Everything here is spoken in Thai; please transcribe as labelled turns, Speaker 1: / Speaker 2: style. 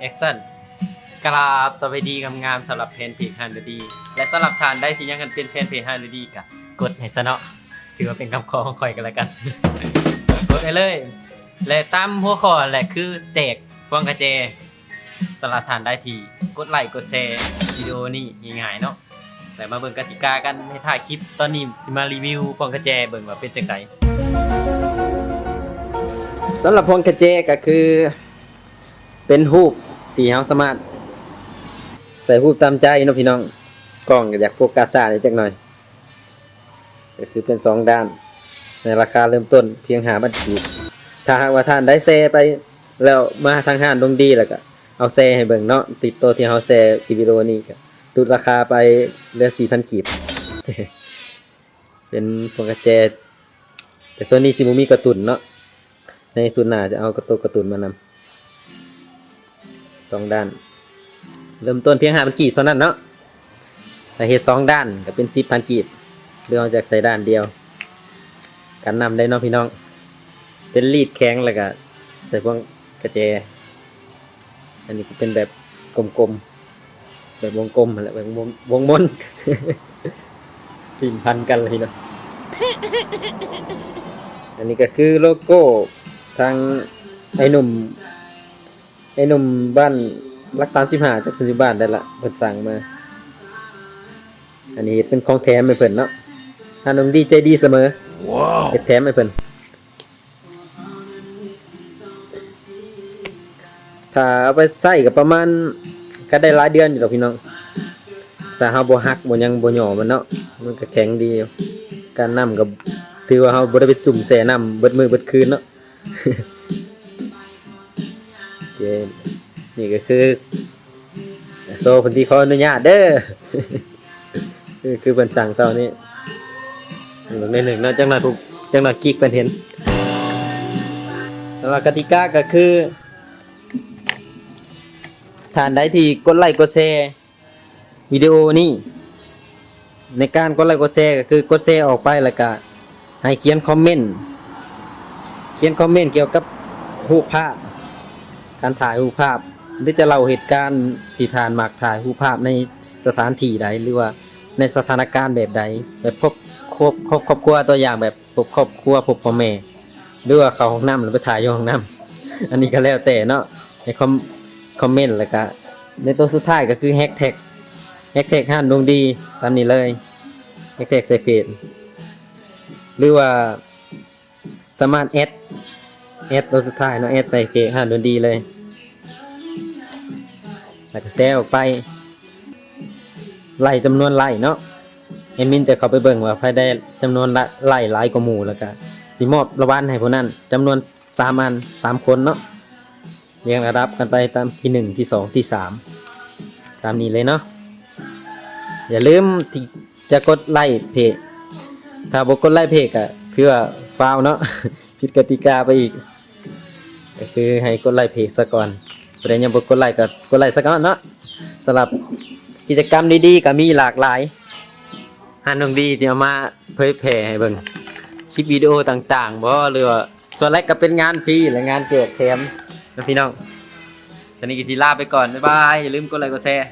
Speaker 1: แอคชั่นกราบสวัสดีงามๆสำหรับเพนเพจฮันดี และสำหรับทานได้ที่ยังกันเป็นเพนเพจฮันดีกะกดให้ซะเนาะถือว่าเป็นคำขอของข่อยกันแล้วกัน กดได้เลย และตามหัวข้อแหละคือแจกพวงกระเจสำหรับทานได้ทีกดไลค์กดแชร์วิดีโอนี้ง่ายๆเนาะแต่มาเบิ่งกติกากันในถ่ายคลิปตอนนี้สิมารีวิวพวงกระเจเบิ่งว่าเป็นจังได
Speaker 2: สำหรับพวงกระเจก็คือ เป็นรูป ที่เฮาสามารถ ใส่รูปตามใจเนาะพี่น้องกล้องก็อยากโฟกัสซ่าได้จักหน่อย ก็คือเป็นสองด้าน ในราคาเริ่มต้นเพียงหาบัตรกีบถ้าหากว่าท่านได้แซ่ไปแล้วมาทางห้านดงดีแล้วก็เอาแซ่ให้เบิ่งเนาะติดตัวที่เฮาแซ่คลิวิโอนี้ก็ตุดราคาไปเหลือ4,000กีบ เป็นพวงกระเจแต่ตัวนี้สิบ่มีกระตุนเนาะในสุดหนาจะเอากระตุกกระตุนมานำ สองด้าน เริ่มต้นเพียงห้าพันกีบเท่านั้นเนาะแต่เฮ็ดสองด้านก็เป็นสิบพันกีบเรื่องจากใส่ด้านเดียว กันนำได้เนาะพี่น้อง เป็นรีดแข็งแล้วก็ใส่พวกกระเจอันนี้ก็เป็นแบบกลมๆแบบวงกลมนั่นแหละแบบวงวงมนพิมพ์พันกันเลยเนาะอันนี้ก็คือโลโก้ทางไอ้หนุ่ม อ้หนุ่มบ้านรักสามสิบห้าจากปัจจุบันได้ละเพิ่นสั่งมา อันนี้เป็นของแถมให้เพิ่นเนาะถ้าหนุ่มดีใจดีเสมอเฮ็ดแถมให้เพิ่นถ้าเอาไปใส่ก็ประมาณก็ได้หลายเดือนอยู่ดอกพี่น้องแต่เฮาบ่ฮักบ่หยังบ่หย่อมันเนาะมันก็แข็งดีอยู่การนํกับถือว่าเราบ่ได้ไปจุ่มแส่น้ำเบิดมือเบิดคืนเนาะโอ เคนี่ก็คือ โซ่เพิ่นที่ขออนุญาตเด้อคือคือเพิ่นสั่งเซานี่หนึ่งในหนึ่งนาะจังหน่อยถูกจังหน่อยกิ๊กเพิ่นเห็นสำหรับกติกาก็คือทานใดที่กดไลค์กดแชร์วิดีโอนี้ในการกดไลค์กดแชร์ก็คือกดแชร์ออกไปแล้วก็ให้เขียนคอมเมนต์เขียนคอมเมนต์เกี่ยวกับรูปภาพ การถ่ายรูปภาพหรือจะเล่าเหตุการณ์ที่ทานหมากถ่ายรูปภาพในสถานที่ใดหรือว่าในสถานการณ์แบบใดแบบพบครอบครอบครอบครัวตัวอย่างแบบพบครอบครัวพบพ่อแม่หรือว่าเขาห้องน้ำหรือไปถ่ายอยู่ห้องน้ำอันนี้ก็แล้วแต่เนาะในคอมคอมเมนต์แล้วก็ในตัวสุดท้ายก็คือแฮกแท็กแฮกแท็กห้านดวงดีตามนี้เลยแฮกแท็กใส่เพจหรือว่าสามารถแอด แอดตัวสุดท้ายเนาะแอดใส่เพจห้าดนดีเลยแล้วก็แซะออกไปไล่จำนวนไล่เนาะเอมินจะเข้าไปเบิ่งว่าใครได้จำนวนละไล่หลายกว่าหมู่แล้วก็สิมอบรางวัลให้ผู้นั้นจำนวนสามอันสามคนเนาะเรียงระดับกันไปตามที่หนึ่งที่สองที่สามตามนี้เลยเนาะอย่าลืมที่จะกดไลค์เพจถ้าบกกดไล่เพจอะถือว่าฟาวเนาะผิดกติกาไปอีก คือให้กดไล่เพจซะก่อนประเด็นยังบกดไล่ก็กดไล่ซะก่อนเนาะสำหรับกิจกรรมดีๆก็มีหลากหลายฮันนงดีจะเอามาเผยแพร่ให้เบิ่งคลิปวิดีโอต่างๆบ่หรือว่าส่วนแรกก็เป็นงานฟรีและงานเกิดแถมนะพี่น้องตอนนี้กิจิลาไปก่อนบ๊ายบายอย่าลืมกดไลค์กดแชร์